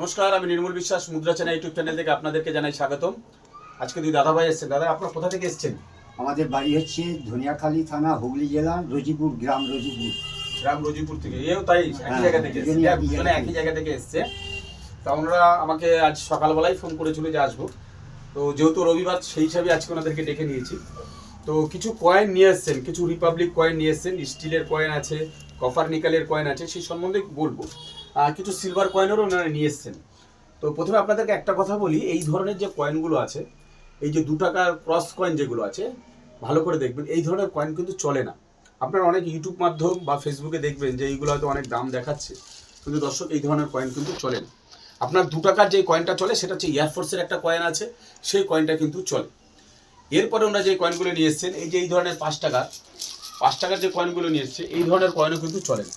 নমস্কার আমি নির্মল বিশ্বাস মুদ্রা চ্যানেল ইউটিউব চ্যানেল থেকে আপনাদেরকে জানাই স্বাগতম। আজকে দুই দাদাভাই এসেছেন। দাদা আপনার কোথা থেকে এসেছেন? আমাদের বাড়ি হচ্ছে ধনিয়াখালী থানা হুগলি জেলা রজিপুর গ্রাম রজিপুর। গ্রাম রজিপুর থেকে। এও তাই একই হ্যাঁ, জায়গা থেকে এসেছে। একই দুজনে জায়গা একই জায়গা থেকে এসছে। তা ওনারা আমাকে আজ সকালবেলায় ফোন করেছিল যে আসব। তো যেহেতু রবিবার সেই হিসাবে আজকে ওনাদেরকে ডেকে নিয়েছি। তো কিছু কয়েন নিয়ে এসছেন কিছু রিপাবলিক কয়েন নিয়ে এসছেন স্টিলের কয়েন আছে কফার নিকালের কয়েন আছে সেই সম্বন্ধে বলব। কিছু সিলভার কয়েনেরও ওনারা নিয়ে এসছেন। তো প্রথমে আপনাদেরকে একটা কথা বলি, এই ধরনের যে কয়েনগুলো আছে, এই যে দু টাকার ক্রস কয়েন যেগুলো আছে, ভালো করে দেখবেন, এই ধরনের কয়েন কিন্তু চলে না। আপনারা অনেক ইউটিউব মাধ্যম বা ফেসবুকে দেখবেন যে এইগুলো হয়তো অনেক দাম দেখাচ্ছে, কিন্তু দর্শক, এই ধরনের কয়েন কিন্তু চলে না। আপনার দু টাকার যে কয়েনটা চলে, সেটা হচ্ছে এয়ারফোর্সের একটা কয়েন আছে, সেই কয়েনটা কিন্তু চলে। এরপরে ওনারা যে কয়েনগুলো নিয়ে এসছেন, এই যে এই ধরনের পাঁচ টাকার পাঁচ টাকার যে কয়েনগুলো নিয়ে এসছে, এই ধরনের কয়েনও কিন্তু চলে না।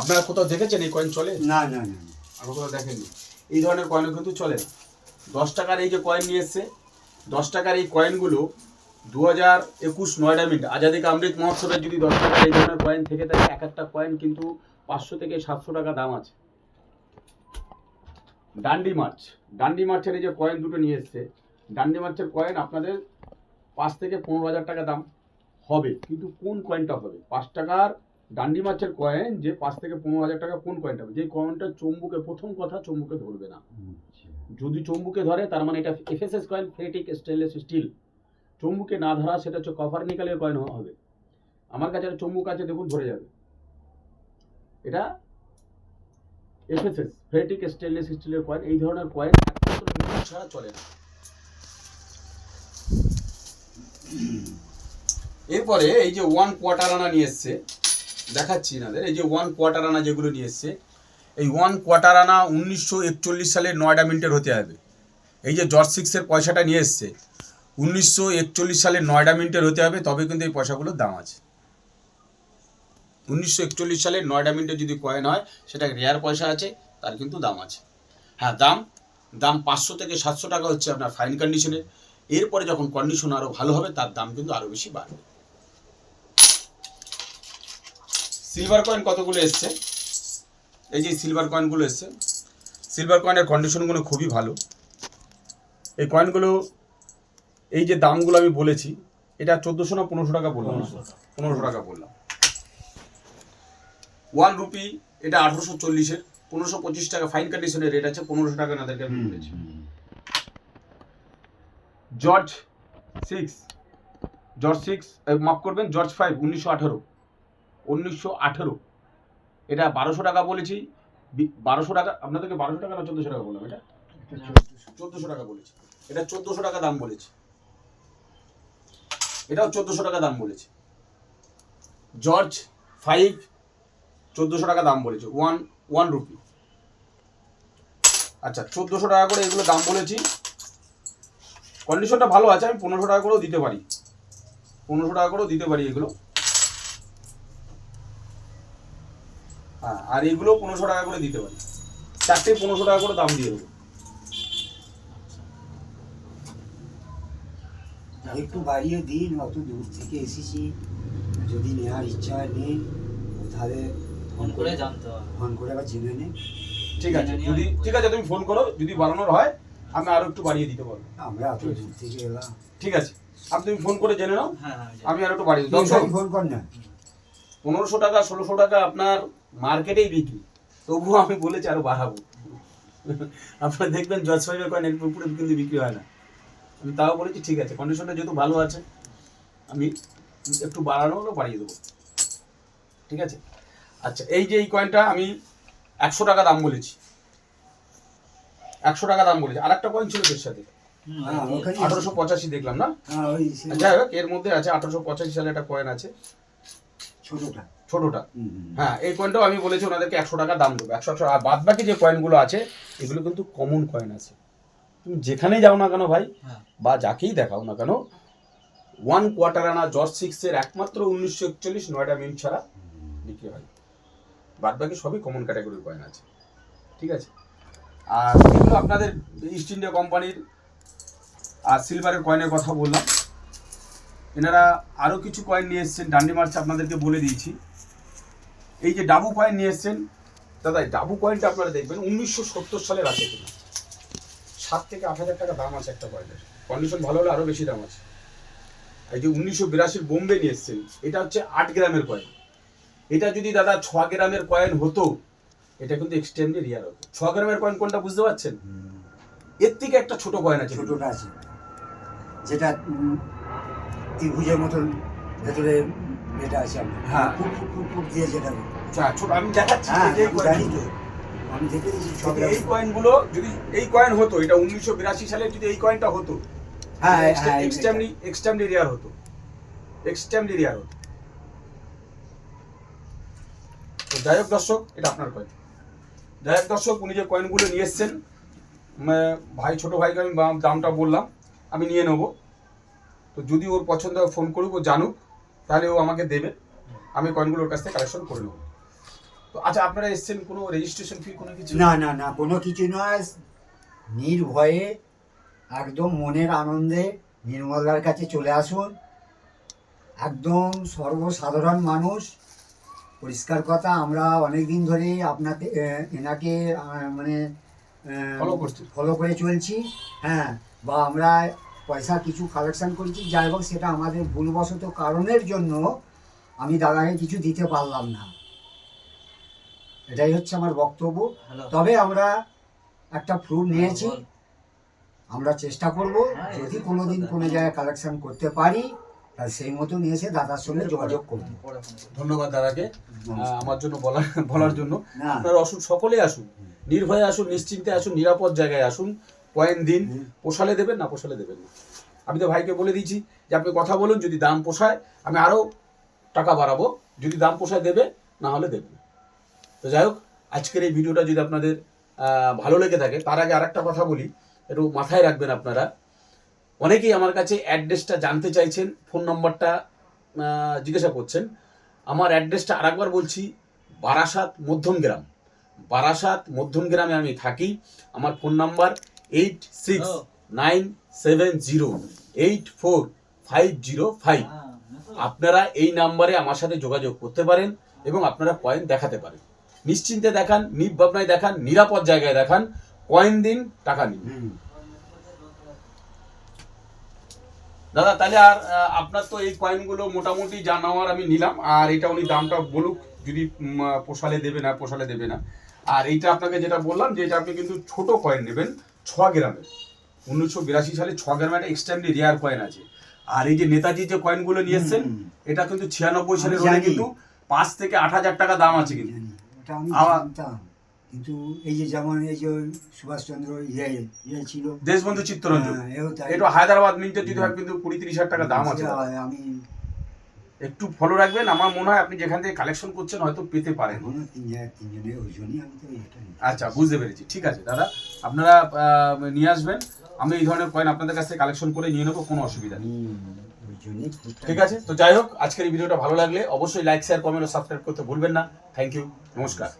আপনারা কোথাও দেখেছেন এই কয়েন চলে? না না না না। আমি কোথাও দেখেননি? এই ধরনের কয়েনও কিন্তু চলে। না দশ টাকার এই যে কয়েন নিয়ে এসছে দশ টাকার এই কয়েনগুলো দু হাজার একুশ নয়ডা মিনিট আজাদি কা অমৃত মহোৎসবের যদি দশ টাকার এই ধরনের কয়েন থেকে থাকে এক একটা কয়েন কিন্তু পাঁচশো থেকে সাতশো টাকা দাম আছে। ডান্ডি মার্চ ডান্ডি মার্চের এই যে কয়েন দুটো নিয়ে এসছে ডান্ডি মার্চের কয়েন আপনাদের পাঁচ থেকে পনেরো হাজার টাকা দাম হবে। কিন্তু কোন কয়েনটা হবে? পাঁচ টাকার ডান্ডি মাছের কয়েন যে পাঁচ থেকে পনেরো হাজার টাকা কোন কয়েনটা হবে যে কয়েনটা চম্বুকে প্রথম কথা চম্বুকে ধরবে না। যদি চম্বুকে ধরে তার মানে এটা FSS coin ferritic stainless steel চম্বুকে না ধরা সেটা হচ্ছে কভার নিকালের কয়েন হবে। আমার কাছে একটা চম্বুক আছে দেখুন ধরে যাবে। এটা এফএসএস ফেটিক স্টেনলেস স্টিলের কয়েন এই ধরনের কয়েন একমাত্র ছাড়া চলে না। এরপরে এই যে ওয়ান কোয়ার্টার আনা নিয়ে এসছে দেখাচ্ছি এনাদের এই যে ওয়ান কোয়ার্টার আনা যেগুলো নিয়ে এসছে, এই ওয়ান কোয়ার্টার আনা উনিশশো একচল্লিশ সালের নয়ডা মিনিটের হতে হবে। এই যে জর্জ সিক্সের পয়সাটা নিয়ে এসছে, উনিশশো একচল্লিশ সালের নয়ডা মিনিটের হতে হবে, তবে কিন্তু এই পয়সাগুলোর দাম আছে। উনিশশো একচল্লিশ সালের নয়ডা মিনিটের যদি কয়েন হয়, সেটা রেয়ার পয়সা আছে, তার কিন্তু দাম আছে। হ্যাঁ দাম দাম পাঁচশো থেকে সাতশো টাকা হচ্ছে আপনার ফাইন কন্ডিশনের এরপরে যখন কন্ডিশন আরও ভালো হবে, তার দাম কিন্তু আরও বেশি বাড়বে। সিলভার কয়েন কতগুলো এসছে? এই যে সিলভার কয়েনগুলো এসছে। সিলভার কয়েনের কন্ডিশনগুলো খুবই ভালো। এই কয়েনগুলো এই যে দামগুলো আমি বলেছি এটা চোদ্দোশো না পনেরোশো টাকা বললাম। পনেরোশো টাকা বললাম। ওয়ান রুপি এটা আঠারোশো চল্লিশের। পনেরোশো পঁচিশ টাকা ফাইন কন্ডিশনের রেট আছে পনেরোশো টাকা নাদেরকে আমি বলেছি। জর্জ সিক্স জর্জ সিক্স মাফ করবেন জর্জ ফাইভ উনিশশো আঠারো। উনিশশো আঠেরো। এটা বারোশো টাকা বলেছি। বারোশো টাকা, আপনাদেরকে বারোশো টাকা না চোদ্দোশো টাকা বললাম এটা? চোদ্দোশো টাকা বলেছি। এটা চোদ্দোশো টাকা দাম বলেছি। এটাও চোদ্দোশো টাকা দাম বলেছি। জর্জ ফাইভ চোদ্দোশো টাকা দাম বলেছে। One one rupee. আচ্ছা চোদ্দোশো টাকা করে এগুলো দাম বলেছি। কন্ডিশনটা ভালো আছে, আমি পনেরোশো টাকা করেও দিতে পারি। পনেরোশো টাকা করেও দিতে পারি এগুলো। হ্যাঁ আর এগুলো পনেরোশো টাকা করে দিতে পারি। চারটে পনেরোশো টাকা করে দাম দিয়ে দেবো। একটু বাড়িয়ে দিন অত দূর থেকে এসেছি। যদি নেওয়ার ইচ্ছা হয় নিন। তাহলে ফোন করে জানতে হবে। ফোন করে আবার জেনে নিন। ঠিক আছে যদি ঠিক আছে তুমি ফোন করো। যদি বাড়ানোর হয় আমি আরও একটু বাড়িয়ে দিতে পারব। আমরা এত দূর থেকে এলাম। ঠিক আছে। আপনি তুমি ফোন করে জেনে নাও। হ্যাঁ হ্যাঁ আমি আর একটু বাড়িয়ে দিই। ফোন কর না। পনেরোশো টাকা ষোলোশো টাকা আপনার মার্কেটেই বিক্রি। তবুও আমি বলেছি আরও বাড়াবো। আপনারা দেখবেন জজ ফাইভের কয়েন এর উপরে কিন্তু বিক্রি হয় না। আমি তাও বলেছি ঠিক আছে কন্ডিশনটা যেহেতু ভালো আছে আমি একটু বাড়ানো হলেও বাড়িয়ে দেবো। ঠিক আছে? আচ্ছা এই যে এই কয়েনটা আমি একশো টাকা দাম বলেছি। একশো টাকা দাম বলেছি। আর একটা কয়েন ছিল এর সাথে। হ্যাঁ, ওখানে আঠারোশো পঁচাশি দেখলাম না? হ্যাঁ যাই হোক এর মধ্যে আছে আঠারোশো পঁচাশি সালে একটা কয়েন আছে। ছোটটা। ছোটটা। হ্যাঁ এই কয়েনটাও আমি বলেছি ওনাদেরকে একশো টাকা দাম দেবো। একশো একশো আর বাদ বাকি যে কয়েনগুলো আছে এগুলো কিন্তু কমন কয়েন আছে। তুমি যেখানেই যাও না কেন ভাই হ্যাঁ। বা যাকেই দেখাও না কেন ওয়ান কোয়ার্টার আনা জর্জ সিক্সের একমাত্র উনিশশো একচল্লিশ নয়টা মিনিট ছাড়া বিক্রি হয়। বাদ বাকি সবই কমন ক্যাটাগরির কয়েন আছে। ঠিক আছে? আর এগুলো আপনাদের ইস্ট ইন্ডিয়া কোম্পানির আর সিলভারের কয়েনের কথা বললাম। এনারা আরও কিছু কয়েন নিয়ে এসেছেন। ডান্ডি মার্চ আপনাদেরকে বলে দিয়েছি। এই যে ডাবু কয়েন নিয়ে এসেছেন দাদা ডাবু কয়েনটা আপনারা দেখবেন উনিশশো সত্তর সালের আছে কিনা। সাত থেকে আট হাজার টাকা দাম আছে একটা কয়েনের কন্ডিশন ভালো হলে আরও বেশি দাম আছে। এই যে উনিশশো বিরাশির বোম্বে নিয়ে এসছেন এটা হচ্ছে আট গ্রামের কয়েন এটা যদি দাদা ছ গ্রামের কয়েন হতো এটা কিন্তু এক্সট্রিমলি রিয়ার হতো। ছ গ্রামের কয়েন কোনটা বুঝতে পারছেন? এর থেকে একটা ছোট কয়েন আছে। ছোটটা আছে। যেটা ত্রিভুজের মতন ভেতরে এটা আছে হ্যাঁ। ফুট দিয়ে যেটা ছোট আমি দেখাচ্ছি হ্যাঁ এই জানি তো। আমি দেখে এই কয়েনগুলো যদি এই কয়েন হতো এটা উনিশশো বিরাশি সালে যদি এই কয়েনটা হতো হ্যাঁ হ্যাঁ এক্সট্রিমলি এক্সট্রিমলি রিয়ার হতো। এক্সট্রিমলি রিয়ার হতো। তো যাই হোক দর্শক এটা আপনার কয়েন যাই হোক দর্শক উনি যে কয়েনগুলো নিয়ে এসছেন ভাই ছোট ভাইকে আমি দামটা বললাম আমি নিয়ে নেব। তো যদি ওর পছন্দ হয় ফোন করুক ও জানুক। তাহলে ও আমাকে দেবে। আমি কয়েনগুলো ওর কাছ থেকে কালেকশন করে নেব। তো আচ্ছা আপনারা এসছেন কোনো রেজিস্ট্রেশন ফি কোনো কিছু? না না না কোনো কিছু নয়। নির্ভয়ে একদম মনের আনন্দে নির্মলদার কাছে চলে আসুন। একদম সর্বসাধারণ মানুষ। পরিষ্কার কথা আমরা অনেক দিন ধরেই আপনাকে এনাকে মানে। ফলো করে চলছি। হ্যাঁ বা আমরা পয়সা কিছু কালেকশন করেছি যাই হোক সেটা আমাদের ভুলবশত কারণের জন্য আমি দাদাকে কিছু দিতে পারলাম না। এটাই হচ্ছে আমার বক্তব্য। তবে আমরা একটা প্রুফ নিয়েছি। আমরা চেষ্টা করব যদি কোনোদিন কোনো জায়গায় কালেকশন করতে পারি তাহলে সেই মতো নিয়ে এসে দাদার সঙ্গে যোগাযোগ করব। ধন্যবাদ দাদাকে। আমার জন্য বলার বলার জন্য। আপনারা আসুন সকলে আসুন। নির্ভয়ে আসুন নিশ্চিন্তে আসুন নিরাপদ জায়গায় আসুন। কয়েন দিন পোষালে দেবেন না পোষালে দেবেন না। আমি তো ভাইকে বলে দিয়েছি যে আপনি কথা বলুন যদি দাম পোষায় আমি আরও টাকা বাড়াবো। যদি দাম পোষায় দেবে না হলে দেবে না। তো যাই হোক আজকের এই ভিডিওটা যদি আপনাদের ভালো লেগে থাকে তার আগে আরেকটা কথা বলি একটু মাথায় রাখবেন আপনারা। অনেকেই আমার কাছে অ্যাড্রেসটা জানতে চাইছেন ফোন নম্বরটা জিজ্ঞাসা করছেন। আমার অ্যাড্রেসটা আরেকবার বলছি বারাসাত মধ্যমগ্রাম। বারাসাত মধ্যমগ্রামে আমি থাকি। আমার phone number eight six nine seven zero eight four five zero five আপনারা এই নাম্বারে আমার সাথে যোগাযোগ করতে পারেন এবং আপনারা কয়েন দেখাতে পারেন। নিশ্চিন্তে দেখান নির্ভাবনায় দেখান নিরাপদ জায়গায় দেখান কয়েন দিন টাকা নিন। দাদা তাহলে আর আপনার তো এই কয়েনগুলো মোটামুটি যা নেওয়ার আমি নিলাম আর এটা উনি দামটা বলুক যদি পোষালে দেবে না পোষালে দেবে না। আর এইটা আপনাকে যেটা বললাম যে এটা আপনি কিন্তু ছোট কয়েন নেবেন ছ গ্রামের। উনিশশো বিরাশি সালে ছ গ্রামে একটা এক্সট্রিমলি রেয়ার কয়েন আছে। আর এই যে নেতাজি যে কয়েনগুলো নিয়ে এসছেন এটা কিন্তু ছিয়ানব্বই সালের আমি কিন্তু পাঁচ থেকে আট হাজার টাকা দাম আছে কিন্তু। কিন্তু এই যে যেমন এই যে সুভাষচন্দ্র ইয়ে ইয়ে ছিল। দেশবন্ধু চিত্তরঞ্জন। হ্যাঁ। এটা হায়দ্রাবাদ মিন্টের যদি হয় কিন্তু কুড়ি তিরিশ হাজার টাকা দাম আছে। আমি একটু ফলো রাখবেন। আমার মনে হয় আপনি যেখান থেকে কালেকশন করছেন হয়তো পেতে পারেন। আচ্ছা বুঝতে পেরেছি। ঠিক আছে দাদা আপনারা নিয়ে আসবেন। আমি এই ধরনের কয়েন আপনাদের কাছ থেকে কালেকশন করে নিয়ে নেব কোনো অসুবিধা নেই। ঠিক আছে। তো যাই হোক আজকের এই ভিডিওটা ভালো লাগলে অবশ্যই লাইক শেয়ার কমেন্ট ও সাবস্ক্রাইব করতে ভুলবেন না। থ্যাংক ইউ নমস্কার।